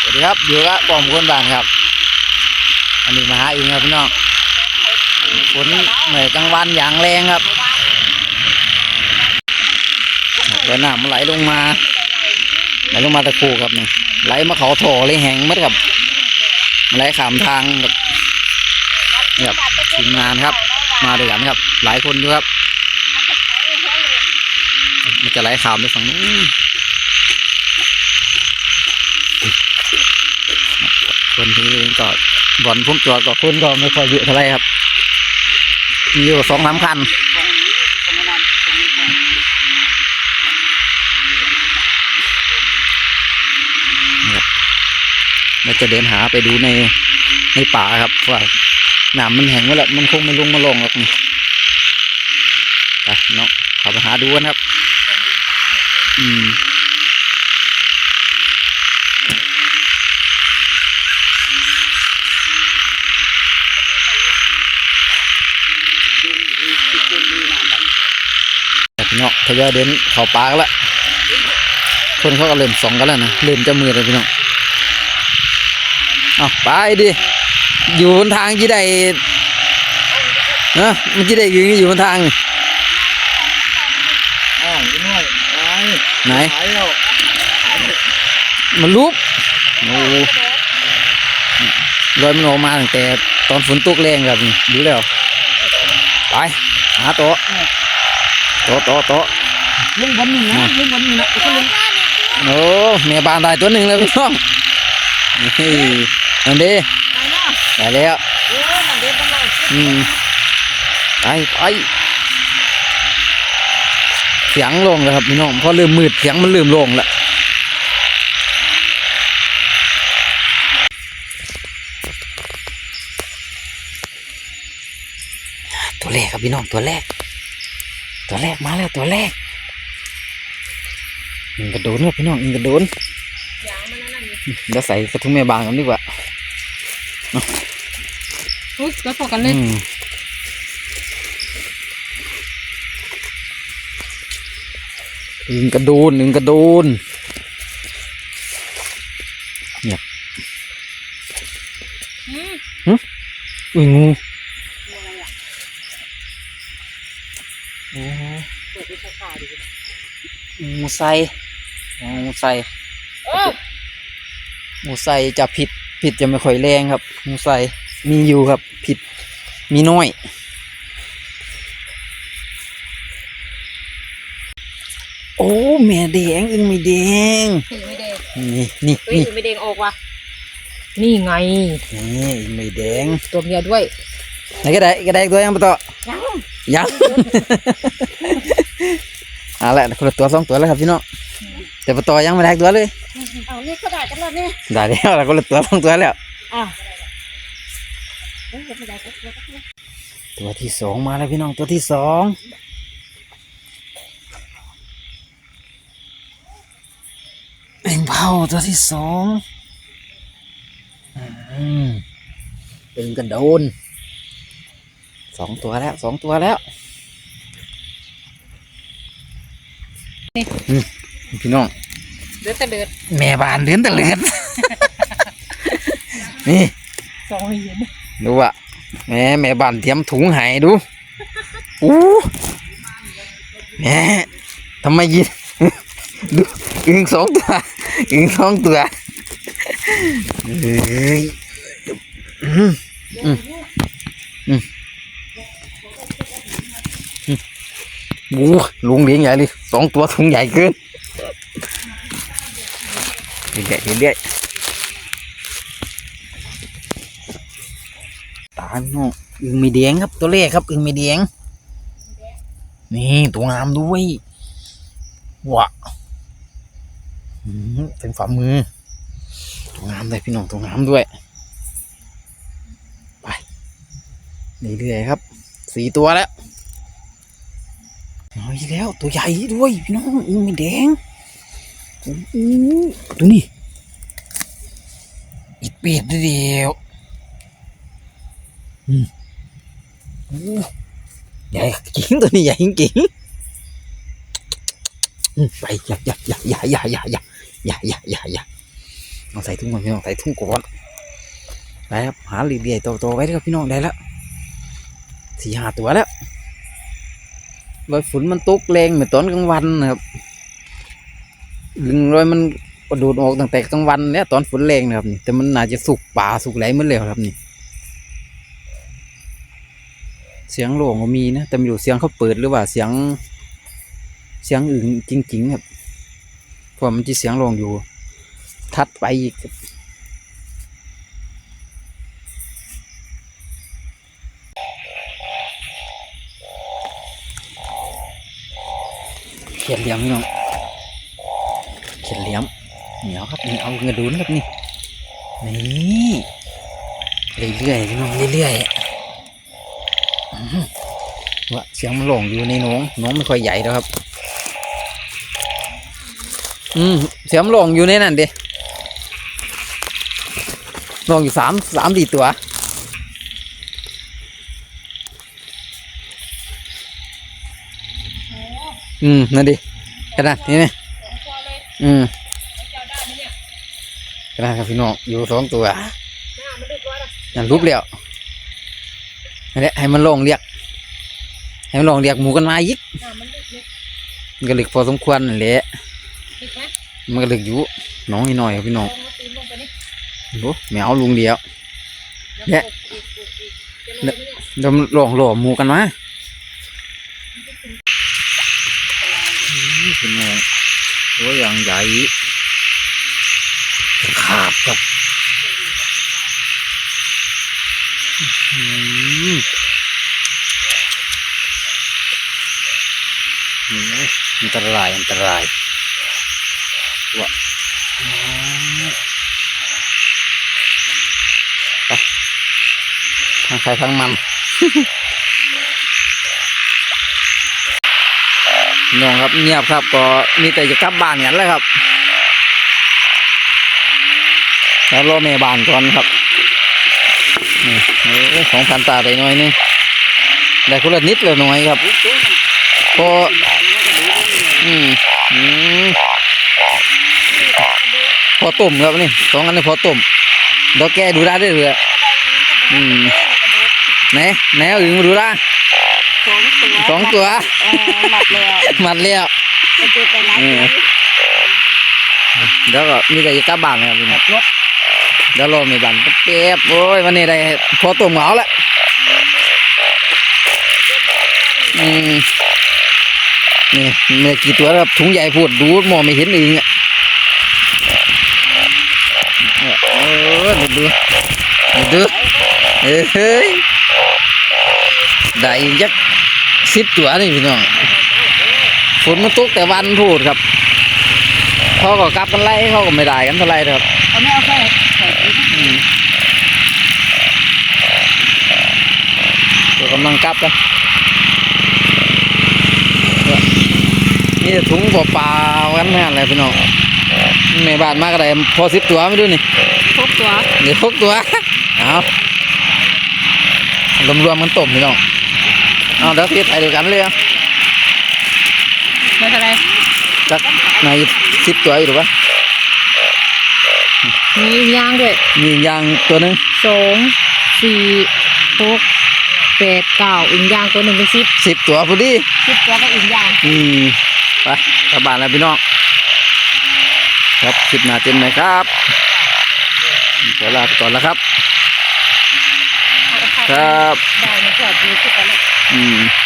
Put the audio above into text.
สวัสดีครับอยู่กับปอมคนบ้านครับ อันนี้มาหาเองครับพี่น้องฝนเหนื่อยกลางวันอย่างแรงครับแล้วน้ำมันไหลลงมาไหลลงมาตะคูครับนี่ไหลมาเขาโถเลยแห้งมัดครับมันไหลขามทางครับนี่ครับทีมงานครับ มาด้วยกันครับ หลายคนอยู่ครับ มันจะไหลขามไปฝั่งนู้น คนที่ก็บ่อนพุ่มตัวก็คนก็ไม่ค่อยเยอะเท่าไหรครับ มีอยู่สองสามคันเนี่ยเราจะเดินหาไปดูในในป่าครับว่าน้ำมันแห้งไว้แล้วมันคงไม่ลงมาลงหรอกนี่ไปเนาะข้าไปหาดูกันครับ อืม แต่พี่น้องทยอยเดินเข้าป่ากันละคนเขาก็เริ่มส่องกันแล้วนะเริ่มจะมือแล้วพี่น้องเอาไปดิอยู่บนทางที่ใดเนอะมันที่ใดอยู่อยู่บนทางนี่อ้าวพี่น้อยไอ้ไหนหายแล้วมันลุกโอ้รอยมันออกมาตั้งแต่ตอนฝนตกแรงครับนี่ดูแล้วไปหาโต๊ะ โต๊ะโต๊ะโต๊ะเรื่องวันนี้นะเรื่องวันนี้นะก็เรื่องโอ้แม่บานได้ตัวหนึ่งแล้วพี่น้องนี่นั่นดีได้แล้วโอ้ยมันเด็ดมันเลยอืมไปไปเสียงลงแล้วครับพี่น้องพอเริ่มมืดเสียงมันเริ่มลงแล้วตัวแรกครับพี่น้องตัวแรก ตัวแรกมาแล้วตัวแรกอิงกระโดนครับพี่น้องอิงกระโดนยางมันนั่นนี่เดี๋ยวใส่กระทุ้งแม่บางกันดีกว่าอุ้ยแล้วพอกันเลยอืมอิงกระโดนอิงกระโดนอืมอุ้ยงูอะไร เปิดไปขาดิงูใส่อ๋องูใส่เอองูใส่จะผิดผิดจะไม่ค่อยแรงครับงูใส่มีอยู่ครับผิดมีน้อยโอ้แม่แดงอึงไม่แดงถึงไม่แดงนี่นี่เฮ้ยนี่ถึงไม่แดงออกว่ะนี่ไงนี่อึงไม่แดงตัวเมียด้วยไหนก็ได้ก็ได้ตัวยังปะต่อยังยัง เอาละคนละตัวสองตัวแล้วครับพี่น้องแต่ปะต่อยังไม่ได้ตัวเลยเอานี่ก็ได้กันแล้วเนี่ยได้แล้วละคนละตัวสองตัวแล้วอะเฮ้ยไม่ได้ก็ได้ก็ได้ตัวที่สองมาแล้วพี่น้องตัวที่สองเอ็งเผาตัวที่สองอืมตึงกันโดนสองตัวแล้วสองตัวแล้ว อืมพี่น้องเดือดแต่เดือดแม่บ้านเลี้ยนแต่เลือนนี่สองให้เห็นดูอะแม่แม่บ้านเตรียมถุงใหายดูอู้แม่ทำไมยินดูอึงสองตัวอึงสองตัวเอ้ยอืมอืม โอ้ลุงเลี้ยงใหญ่เลยสองตัวถุงใหญ่เกินเรื่อยๆเรื่อยๆตาพี่น้องอึงม่แดงครับตัวเลขครับอึงม่แดงนี่ตัวงามด้วยว้าอืมเป็นฝ่ามือตัวงามเลยพี่น้องตัวงามด้วยไปเรื่อยๆครับสี่ตัวแล้ว อีกแล้ว ตัวใหญ่ด้วยพี่น้องอึงไม่แดงโอ้โหตัวนี้อีกเป็ดเดียวอืมโอ้ใหญ่จริงตัวนี้ใหญ่จริงอืมไปอย่าอย่าอย่าอย่าอย่าอย่าอย่าอย่าอย่าอย่าอย่าเอาใส่ถุงก่อนพี่น้องใส่ถุงก่อนไปครับหาลีเดียวโตๆไว้ด้อครับพี่น้องได้แล้วสี่ห้าตัวแล้ว รอยฝนมันตกแรงเหมือนตอนกลางวันนะครับลึงรอยมันกระโดดออกตั้งแต่กลางวันเนี่ยตอนฝนแรงนะครับนี่แต่มันน่าจะสุกป่าสุกไหลหมดแล้วครับนี่ เสียงหลวงก็มีนะแต่ไม่รู้เสียงเขาเปิดหรือว่าเสียง เสียงอื่นจริงๆครับเพราะมันจะเสียงหลวงอยู่ ทัดไปอีก เขียนเหลี่ยมพี่น้องเขียนเหลี่ยมเหนียวครับนี่เอาเงินดูนครับนี่นี่เรื่อยๆพี่น้องเรื่อยๆว่าเสียงมันหลงอยู่ในน้องน้องไม่ค่อยใหญ่แล้วครับ อืมเสียงหลงอยู่ในนั่นดิหลงอยู่สามสามสี่ตัว อืมนั่นดิขนาดนี้นี่สองตัวเลยอืมเจ้าได้ไหมเนี่ยขนาดครับพี่น้องอยู่สองตัวหน้ามันลึกแล้วนะนั่นรูปเดียวนั่นแหละให้มันลงเรียก ให้มันลงเรียกหมูกันมาอีกหน้ามันลึกเนี่ยมันก็ลึกพอสมควรนั่นแหละลึกไหมมันก็ลึกอยู่น้องนิดหน่อยครับพี่น้องลองมาตีนลงไปนี่โอ้แมวลุงเดียวแล้วเนี่ยกบอีกกบอีกจะลงไหมเนี่ยเดี๋ยวมันหลงหล่อหมูกันมา เป็นไงตัวอย่างใหญ่ขาดครับนี่อันตรายอันตรายว่ะไปทางใครทางมัน พี่ น้องครับเงียบครับก็มีแต่จะกลับบ้านกันแหล้วครับแล้วรอแม่บ้านก่อนครับนี่โอ้สองพันตาได้น้อยนึงได้คนละนิดละน้อยครับพออืมอืมพอต้มครับนี่สองอันนี้พอต้มดี๋ยวแกดูได้ด้วยเลยอืมไหนไหนเอาอื่นมาดูได้ ตัวสองตัวเออหมัดแล้วมัดแล้วจะเจอไปร้านเออเดี๋ยวก็มีแต่จะกลับบ้านนะครับพี่น้องเดี๋ยวรอแม่บ้านแป๊บๆโอ้ยวันนี้ได้พอต้มเหงาแล้วอืมนี่ไม่ได้กี่ตัวแล้วครับถุงใหญ่พูดดูมองไม่เห็นเองอะเนี่ยเออดูดูดูดูเอ้ยเฮ้ยได้อีกจัก สิบตัวนี่พี่น้องฝนมันตกแต่วันพูดครับเขาก็กลับกันไล่เขาก็ไม่ได้กันเท่าไหรครับเอาไม่เอาใส่ใส่อีกอืมเดี๋ยวกำลังกลับกันเนี่ยนี่ถุงเปล่าๆกันนั่นแหละพี่น้องแม่บ้านมากอะไรพอสิบตัวไม่ดูนี่ทุกตัวเดี๋ยวหกตัวเอารวมๆมันต้มพี่น้อง เอาเดี๋ยวพี่ไปเดียวกันเลยอะไม่เป็นไรจักในสิบตัวอยู่หรือปะมียางด้วย มีอีกอย่างตัวหนึงสองสี่หกแปดเก้าอึ่งยางตัวหนึ่งเป็นสิบสิบตัวพอดีสิบตัวก็อึ่งยาง อืมไปกลับบ้านแล้วพี่น้องครับคลิปหน้าเต็มไหมครับเดี๋ยวลาไปก่อนแล้วครับ ครับได้ในขวดดูขึ้นไปแล้ว อืม